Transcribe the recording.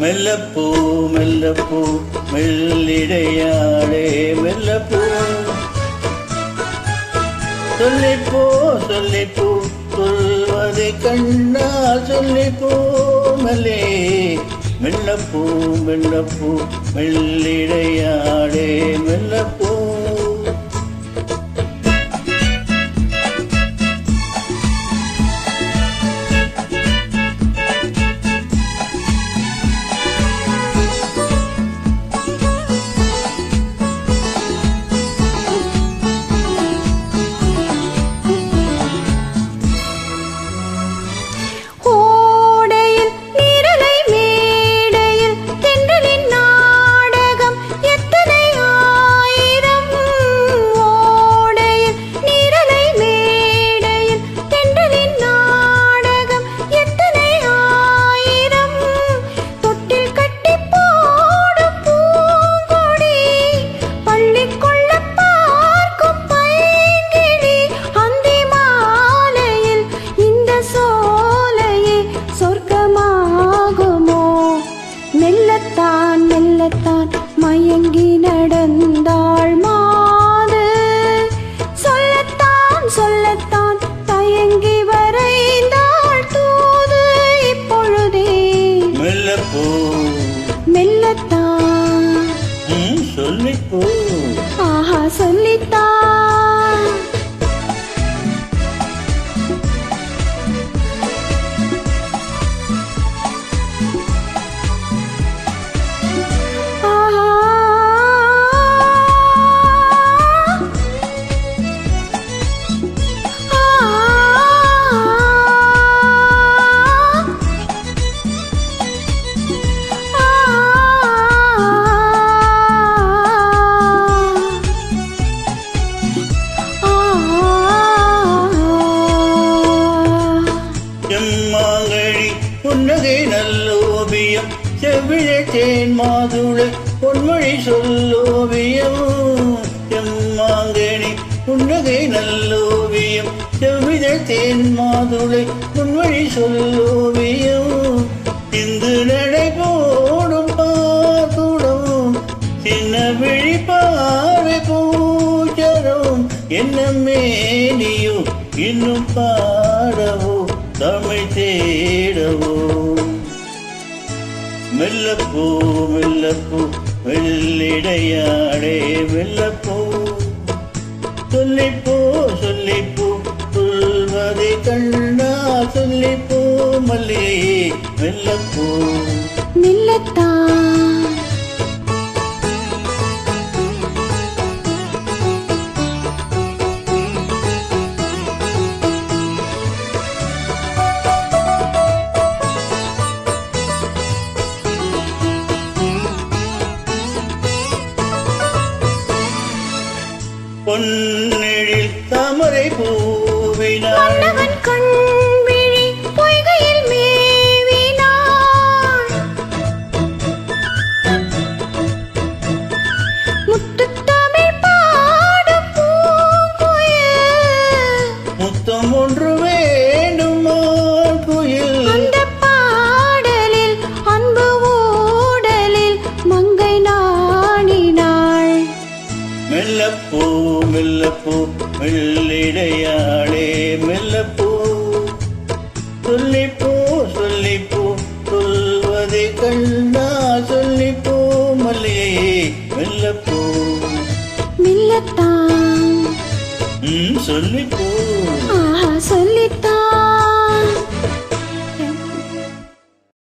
மெல்லப்பூ மெல்லப்பூ மெல்லிடையாளே மெல்லப்பூ. சொல்லிப்போ சொல்லிப்போ சொல்வதை கண்ணா சொல்லிப்போ மல்லே. மெல்லப்பூ மெல்லப்பூ மெல்லிடையாடே மெல்லப்பூ. மயங்கி நடந்தாள் மாது. சொல்லத்தான் சொல்லத்தான் தயங்கி வரைந்தாள் தூது. இப்பொழுதே மெல்லப்பூ. மெல்லத்தான். சொல்லிப்போ. ஆஹா சொல்லித்தான். செவ்விழை தேன் மாதுளை பொன்மொழி சொல்லோவியம். எம்மாங்கனி புன்னகை நல்லோவியம். செவ்விழை தேன் மாதுளை பொன்மொழி சொல்லோவியம். இந்து நடை போடும் பாதுடம் சின்ன விழிப்பாவை பூச்சரும். என்ன மேனியும் இன்னும் பாடவோ தமிழ் தேடவோ மெல்லப்பூ மெல்லப்பூ வெள்ளிடையாடே மெல்லப்பூ. சொல்லிப்போ சொல்லிப்போ சொல்வதை கண்ணா சொல்லிப்போ மல்லிகையே மெல்லப்பூ. மெல்லத்தான். பொன்னெழில் தாமரை பூவினாள் மெல்லப்பூ மெல்லப்பூ மெல்லிடையாளே மெல்லப்பூ. சொல்லிப்போ சொல்லிப்போ சொல்வதை கண்ணா சொல்லிப்போ மல்லிகையே மெல்லப்பூ. மெல்லத்தான். சொல்லிப்போ.